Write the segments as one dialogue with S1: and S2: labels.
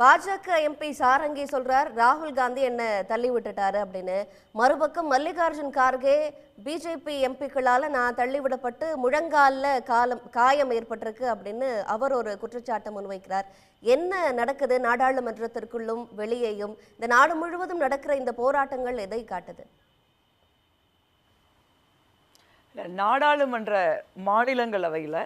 S1: பாஜக எம்பி சாரங்கி சொல்றார் ராகுல் காந்தி என்ன தள்ளி விட்டுட்டாரு அப்படின்னு. மறுபக்கம் மல்லிகார்ஜுன் கார்கே பிஜேபி எம்பிக்களால நான் தள்ளிவிடப்பட்டு முழங்காலில் காலம் காயம் ஏற்பட்டிருக்கு அப்படின்னு அவர் ஒரு குற்றச்சாட்டை முன்வைக்கிறார். என்ன நடக்குது நாடாளுமன்றத்திற்குள்ளும் வெளியேயும்? இந்த நாடு முழுவதும் நடக்கிற இந்த போராட்டங்கள் எதை காட்டுது?
S2: நாடாளுமன்ற மாநிலங்களவையில்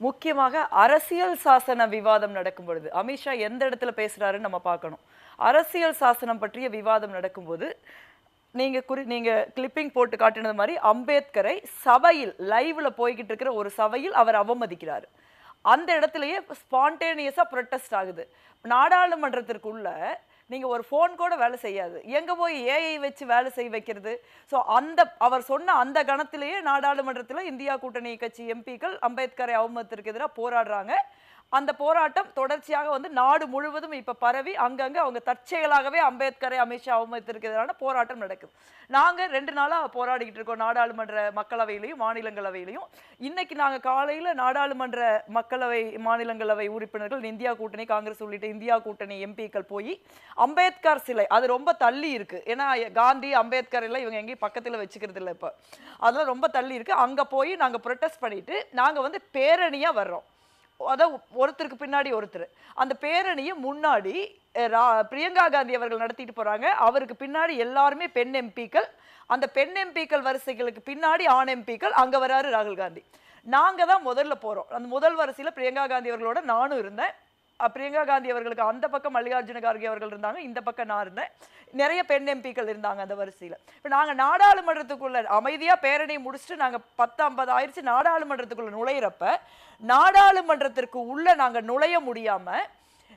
S2: முக்கியமாக அரசியல் சாசன விவாதம் நடக்கும் பொழுது அமித்ஷா எந்த இடத்துல பேசுறாருன்னு நம்ம பார்க்கணும். அரசியல் சாசனம் பற்றிய விவாதம் நடக்கும்போது நீங்க குறி நீங்க கிளிப்பிங் போட்டு காட்டினது மாதிரி அம்பேத்கரை சபையில் லைவ்ல போய்கிட்டு இருக்கிற ஒரு சபையில் அவர் அவமதிக்கிறார். அந்த இடத்துலயே ஸ்பான்டேனியஸா ப்ரொட்டஸ்ட் ஆகுது. நாடாளுமன்றத்திற்குள்ள நீங்கள் ஒரு ஃபோன் கூட வேலை செய்யாது. எங்கே போய் ஏஐ வச்சு வேலை செய்ய வைக்கிறது? ஸோ அந்த அவர் சொன்ன அந்த கணத்திலேயே நாடாளுமன்றத்தில் இந்தியா கூட்டணி கட்சி எம்பிக்கள் அம்பேத்கரை அவமதத்திற்கு எதிராக போராடுறாங்க. அந்த போராட்டம் தொடர்ச்சியாக வந்து நாடு முழுவதும் இப்போ பரவி அங்கங்கே அவங்க தற்செயலாகவே அம்பேத்கரை அமித்ஷா அவமதித்திற்கு எதிரான போராட்டம் நடக்குது. நாங்கள் ரெண்டு நாளாக போராடிக்கிட்டு இருக்கோம் நாடாளுமன்ற மக்களவையிலையும் மாநிலங்களவையிலையும். இன்னைக்கு நாங்கள் காலையில் நாடாளுமன்ற மக்களவை மாநிலங்களவை உறுப்பினர்கள் இந்தியா கூட்டணி காங்கிரஸ் உள்ளிட்ட இந்தியா கூட்டணி எம்பிக்கள் போய் அம்பேத்கர் சிலை அது ரொம்ப தள்ளி இருக்கு. ஏன்னா காந்தி அம்பேத்கர் எல்லாம் இவங்க எங்கேயும் பக்கத்தில் வச்சுக்கிறது இல்லை இப்போ. அதெல்லாம் ரொம்ப தள்ளி இருக்கு. அங்கே போய் நாங்கள் ப்ரொட்டஸ்ட் பண்ணிட்டு நாங்கள் வந்து பேரணியாக வர்றோம். அதான் ஒருத்தருக்கு பின்னாடி ஒருத்தர். அந்த பேரணியை முன்னாடி ரா- பிரியங்கா காந்தி அவர்கள் நடத்திட்டு போகிறாங்க அவருக்கு பின்னாடி எல்லாருமே பெண் எம்பிக்கள். அந்த பெண் எம்பிக்கள் வரிசைகளுக்கு பின்னாடி ஆண் எம்பிக்கள். அங்கே வராரு ராகுல் காந்தி. நாங்கள் தான் முதல்ல போகிறோம் அந்த முதல் வரிசையில் பிரியங்கா காந்தி அவர்களோட நானும் இருந்தேன். பிரியங்கா காந்தி அவர்களுக்கு அந்த பக்கம் மல்லிகார்ஜுன கார்கே அவர்கள் இருந்தாங்க இந்த பக்கம் நான் இருந்தேன். நிறைய பெண் எம்பிக்கள் இருந்தாங்க அந்த வரிசையில். இப்போ நாங்கள் நாடாளுமன்றத்துக்குள்ள அமைதியாக பேரணியை முடிச்சுட்டு நாங்கள் பத்து ஐம்பது ஆயிடுச்சு நாடாளுமன்றத்துக்குள்ள நுழையிறப்ப நாடாளுமன்றத்திற்கு உள்ள நாங்கள் நுழைய முடியாமல்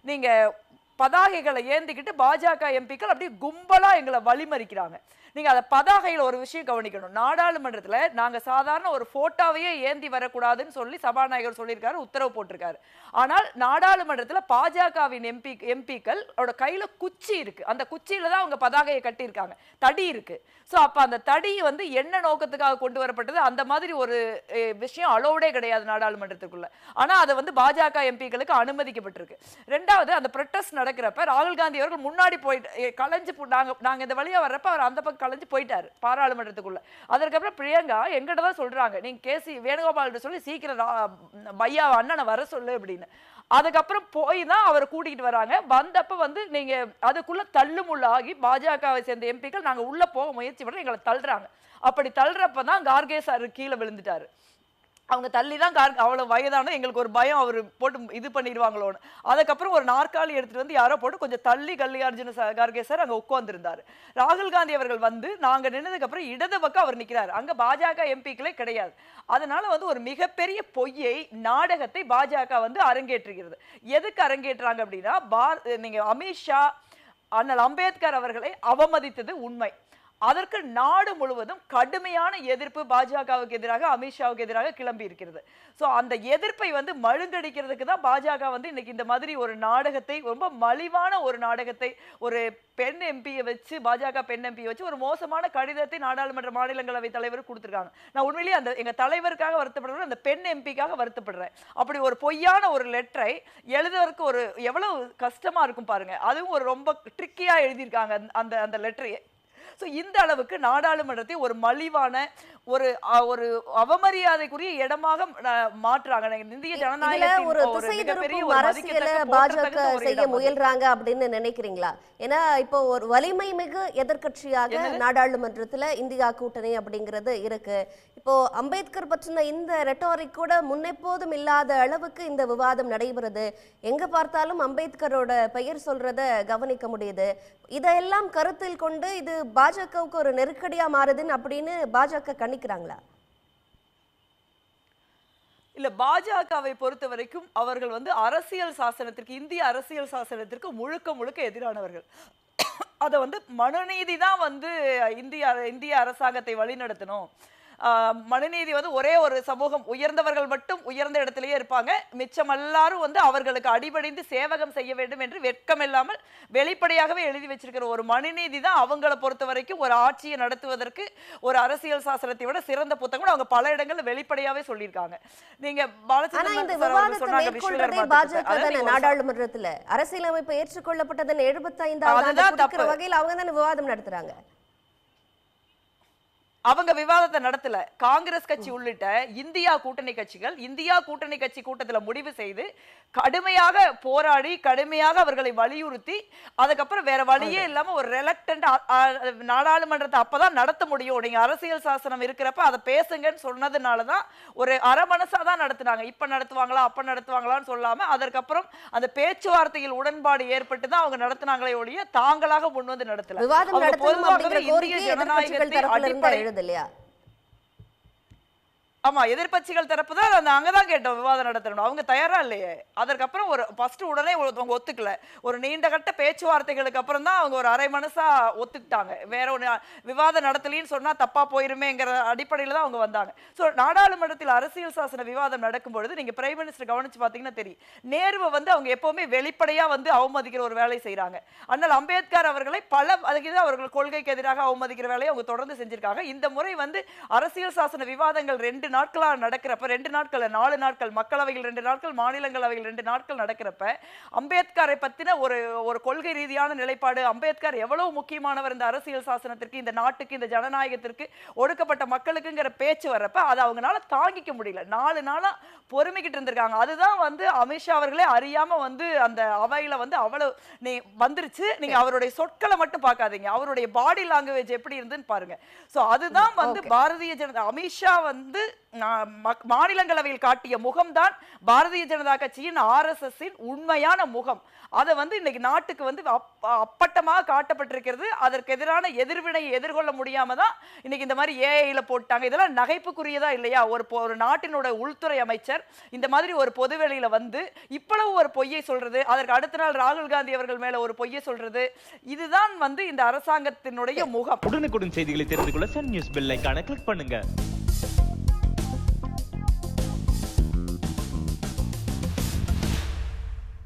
S2: நீங்கள் பதாகைகளை ஏந்திக்கிட்டு பாஜக எம்பிக்கள் அப்படியே கும்பலா எங்களை வழிமறிக்கிறாங்க. நீங்க அதை பதாகையில ஒரு விஷயம் கவனிக்கணும். நாடாளுமன்றத்துல நாங்க சாதாரண ஒரு போட்டோவையே ஏந்தி வரக்கூடாதுன்னு சொல்லி சபாநாயகர் சொல்லியிருக்காரு உத்தரவு போட்டிருக்காரு. ஆனால் நாடாளுமன்றத்துல பாஜகவின் எம்பி எம்பிக்கள் அவரோட கையில குச்சி இருக்கு. அந்த குச்சியில தான் அவங்க பதாகையை கட்டியிருக்காங்க. தடி இருக்கு. ஸோ அப்ப அந்த தடி வந்து என்ன நோக்கத்துக்காக கொண்டு வரப்பட்டது? அந்த மாதிரி ஒரு விஷயம் அலோடே கிடையாது நாடாளுமன்றத்துக்குள்ள. ஆனா அதை வந்து பாஜக எம்பிக்களுக்கு அனுமதிக்கப்பட்டிருக்கு. ரெண்டாவது அந்த ப்ரொட்டஸ்ட் நடக்கிறப்ப ராகுல் காந்தி அவர்கள் முன்னாடி போயிட்டு கலைஞ்சு போ- நாங்கள் இந்த வழியாக வர்றப்ப அவர் அந்த பக்கம் கலைஞ்சு போயிட்டார் பாராளுமன்றத்துக்குள்ளே. அதற்கப்புறம் பிரியங்கா எங்கிட்ட தான் சொல்கிறாங்க நீங்கள் கேசி வேணுகோபால்கிட்ட சொல்லி சீக்கிரம் பையா அண்ணனை வர சொல்லு அப்படின்னு. அதுக்கப்புறம் போய் தான் அவரை கூட்டிகிட்டு வராங்க. வந்தப்ப வந்து நீங்கள் அதுக்குள்ளே தள்ளுமுள்ளாகி பாஜகவை சேர்ந்த எம்பிக்கள் நாங்கள் உள்ளே போக முயற்சி பண்ண எங்களை தள்ளுறாங்க. அப்படி தள்ளுறப்ப தான் கார்கே சார் கீழே விழுந்துட்டார். அவங்க தள்ளி தான் கார் அவ்வளோ வயதான எங்களுக்கு ஒரு பயம் அவர் போட்டு இது பண்ணிடுவாங்களோன்னு. அதுக்கப்புறம் ஒரு நாற்காலி எடுத்துகிட்டு வந்து யாரோ போட்டு கொஞ்சம் தள்ளி கல்லியார்ஜுன ச- கார்கே சார் அங்கே உட்காந்துருந்தார் ராகுல் காந்தி அவர்கள் வந்து நாங்கள் நின்னதுக்கப்புறம் இடது பக்கம் அவர் நிற்கிறார் அங்கே பாஜக எம்பிக்களே கிடையாது. அதனால வந்து ஒரு மிகப்பெரிய பொய்யை நாடகத்தை பாஜக வந்து அரங்கேற்றுகிறது. எதுக்கு அரங்கேற்றுறாங்க அப்படின்னா பா நீங்கள் அமித்ஷா அண்ணல் அம்பேத்கர் அவர்களை அவமதித்தது உண்மை. அதற்கு நாடு முழுவதும் கடுமையான எதிர்ப்பு பாஜகவுக்கு எதிராக அமித்ஷாவுக்கு எதிராக கிளம்பி இருக்கிறது. ஸோ அந்த எதிர்ப்பை வந்து மழுங்கடிக்கிறதுக்கு தான் பாஜக வந்து இன்னைக்கு இந்த மாதிரி ஒரு நாடகத்தை ரொம்ப மலிவான ஒரு நாடகத்தை ஒரு பெண் எம்பியை வச்சு பாஜக பெண் எம்பியை வச்சு ஒரு மோசமான கடிதத்தை நாடாளுமன்ற மாநிலங்களவை தலைவர் கொடுத்துருக்காங்க. நான் உண்மையிலேயே அந்த எங்கள் தலைவருக்காக வருத்தப்படுறேன் அந்த பெண் எம்பிக்காக வருத்தப்படுறேன். அப்படி ஒரு பொய்யான ஒரு லெட்டரை எழுதுவதற்கு ஒரு எவ்வளவு கஷ்டமாக இருக்கும் பாருங்கள் அதுவும் ஒரு ரொம்ப ட்ரிக்கியாக எழுதியிருக்காங்க அந்த- அந்த அந்த ஸோ இந்த அளவுக்கு நாடாளுமன்றத்தை ஒரு மலிவான ஒரு ஒரு அவமரியாதைக்குரிய இடமாக நாங்க இந்திய ஜனநாயகத்தின்
S1: ஒரு
S2: மிகப்பெரிய
S1: அரசியல பாஜக செய்ய. முயல்றாங்க அப்படின்னு நினைக்கிறீங்களா? ஏன்னா இப்போ ஒரு வலிமை மிகு எதிர்க்கட்சியாக நாடாளுமன்றத்துல இந்தியா கூட்டணி அப்படிங்கிறது இருக்கு. இப்போ அம்பேத்கர் பற்றின இந்த ரெட்டாரிக் கூட முன்னெப்போதும் இல்லாத அளவுக்கு இந்த விவாதம் நடைபெறுது. எங்க பார்த்தாலும் அம்பேத்கரோட பெயர் சொல்றத கவனிக்க முடியுது. இதையெல்லாம் கருத்தில் கொண்டு இது பாஜகவுக்கு ஒரு நெருக்கடியாக மாறுதுன்னு அப்படின்னு பாஜக கணிக்கிறாங்களா?
S2: இல்ல பாஜகவை பொறுத்த வரைக்கும் அவர்கள் வந்து அரசியல் சாசனத்திற்கு இந்திய அரசியல் சாசனத்திற்கு முழுக்க முழுக்க எதிரானவர்கள். அதை வந்து மனுநீதி தான் வந்து இந்திய அர- இந்திய அரசாங்கத்தை வழிநடத்தணும். மனுநீதி வந்து ஒரே ஒரு சமூகம் உயர்ந்தவர்கள் மட்டும் உயர்ந்த இடத்திலேயே இருப்பாங்க. மிச்சம் எல்லாரும் வந்து அவர்களுக்கு அடிபணிந்து சேவகம் செய்ய வேண்டும் என்று வெட்கம் இல்லாமல் வெளிப்படையாகவே எழுதி வச்சிருக்கிற ஒரு மனுநீதி தான் அவங்கள பொறுத்த வரைக்கும் ஒரு ஆட்சியை நடத்துவதற்கு ஒரு அரசியல் சாசனத்தை விட சிறந்த புத்தகம் அவங்க பல இடங்கள்ல வெளிப்படையாவே சொல்லியிருக்காங்க. நீங்க
S1: நாடாளுமன்றத்துல. அரசியலமைப்பு ஏற்றுக்கொள்ளப்பட்டதன் குறிக்கிற
S2: தப்பு.
S1: வகையில் அவங்க தானே விவாதம் நடத்துறாங்க.
S2: அவங்க விவாதத்தை நடத்தல. காங்கிரஸ் கட்சி உள்ளிட்ட இந்தியா கூட்டணி கட்சிகள் இந்தியா கூட்டணி கட்சி கூட்டத்துல முடிவு செய்து கடுமையாக போராடி கடுமையாக அவர்களை வலியுறுத்தி அதுக்கப்புறம் வேற வழியே இல்லாம ஒரு ரெலக்டன்ட் நாடாளுமன்றத்தை அப்பதான் நடத்த முடியும். நீங்க அரசியல் சாசனம் இருக்கிறப்ப அதை பேசுங்கன்னு சொன்னதுனாலதான் ஒரு அரை மனசா தான் நடத்துனாங்க. இப்ப நடத்துவாங்களா அப்ப நடத்துவாங்களான்னு சொல்லாம அதற்கப்புறம் அந்த பேச்சுவார்த்தையில் உடன்பாடு ஏற்பட்டு தான் அவங்க நடத்துனாங்களே ஒழிய தாங்களாக முன் வந்து நடத்தல பொதுவாகவே இந்திய ஜனநாயகத்தை அடிப்படை
S1: எழுது இல்லையா
S2: ஆமா எதிர்கட்சிகள் தரப்பு தான் அந்த அங்கதான் கேட்டோம் விவாதம் நடத்தணும். அவங்க தயாரா இல்லையே? அதற்கப்புறம் ஒரு ஃபர்ஸ்ட் உடனே ஒரு- அவங்க ஒத்துக்கல. ஒரு நீண்ட கட்ட பேச்சுவார்த்தைகளுக்கு அப்புறம் தான் அவங்க ஒரு அரை மனசா ஒத்துக்கிட்டாங்க. வேற ஒரு விவாதம் நடத்தலின்னு சொன்னா தப்பா போயிருமேங்கிற அடிப்படையில தான் அவங்க வந்தாங்க. ஸோ நாடாளுமன்றத்தில் அரசியல் சாசன விவாதம் நடக்கும் பொழுது நீங்க பிரைம் மினிஸ்டர் கவனிச்சு பாத்தீங்கன்னா தெரியும். நேருவை வந்து அவங்க எப்பவுமே வெளிப்படையா வந்து அவமதிக்கிற ஒரு வேலை செய்யறாங்க ஆனால் அம்பேத்கர் அவர்களை பல அதுக்கு அவர்கள் கொள்கைக்கு எதிராக அவமதிக்கிற வேலையை அவங்க தொடர்ந்து செஞ்சிருக்காங்க. இந்த முறை வந்து அரசியல் சாசன விவாதங்கள் ரெண்டு நாட்களா நடக்கிறப்ப ரெண்டு நாட்கள் நாலு நாட்கள் மக்களவையில் ரெண்டு நாட்கள் மாநிலங்களவையில் ரெண்டு நாட்கள் நடக்கிறப்ப அம்பேத்கரை பத்தின ஒரு ஒரு கொள்கை ரீதியான நிலைப்பாடு அம்பேத்கர் எவ்வளவு முக்கியமானவர் இந்த அரசியல் சாசனத்திற்கு இந்த நாட்டுக்கு இந்த ஜனநாயகத்திற்கு ஒடுக்கப்பட்ட மக்களுக்குங்கிற பேச்சு வர்றப்ப அதை அவங்களால தாங்கிக்க முடியல. நாலு நாளா பொறுமைக்கிட்டு இருந்திருக்காங்க. அதுதான் வந்து அமித்ஷா அவர்களே அறியாம வந்து அந்த அவையில வந்து அவ்வளவு நீ வந்துருச்சு. நீங்க அவருடைய சொற்களை மட்டும் பார்க்காதீங்க. அவருடைய பாடி லாங்குவேஜ் எப்படி இருந்துன்னு பாருங்க. சோ அதுதான் வந்து பாரதிய ஜனதா அமித்ஷா வந்து மாநிலங்களவையில் காட்டிய முகம்தான் பாரதிய ஜனதா கட்சியின் ஆர்எஸ்எஸ் உண்மையான முகம். அதை வந்து இன்னைக்கு நாட்டுக்கு வந்து அப்பட்டமாக காட்டப்பட்டிருக்கிறது. அதற்கு எதிரான எதிர்வினையை எதிர்கொள்ள முடியாம தான் இன்னைக்கு இந்த மாதிரி ஏஐல போட்டாங்க. இதெல்லாம் நகைப்புக்குரியதா இல்லையா? ஒரு ஒரு நாட்டினோட உள்துறை அமைச்சர் இந்த மாதிரி ஒரு பொதுவெளியில வந்து இவ்வளவு ஒரு பொய்யை சொல்றது அதற்கு அடுத்த நாள் ராகுல் காந்தி அவர்கள் மேல ஒரு பொய்யை சொல்றது இதுதான் வந்து இந்த அரசாங்கத்தினுடைய முகம்.
S3: உடனுக்குடன் செய்திகளை தெரிந்து கொள்ள சன் நியூஸ் பெல் கிளிக் பண்ணுங்க.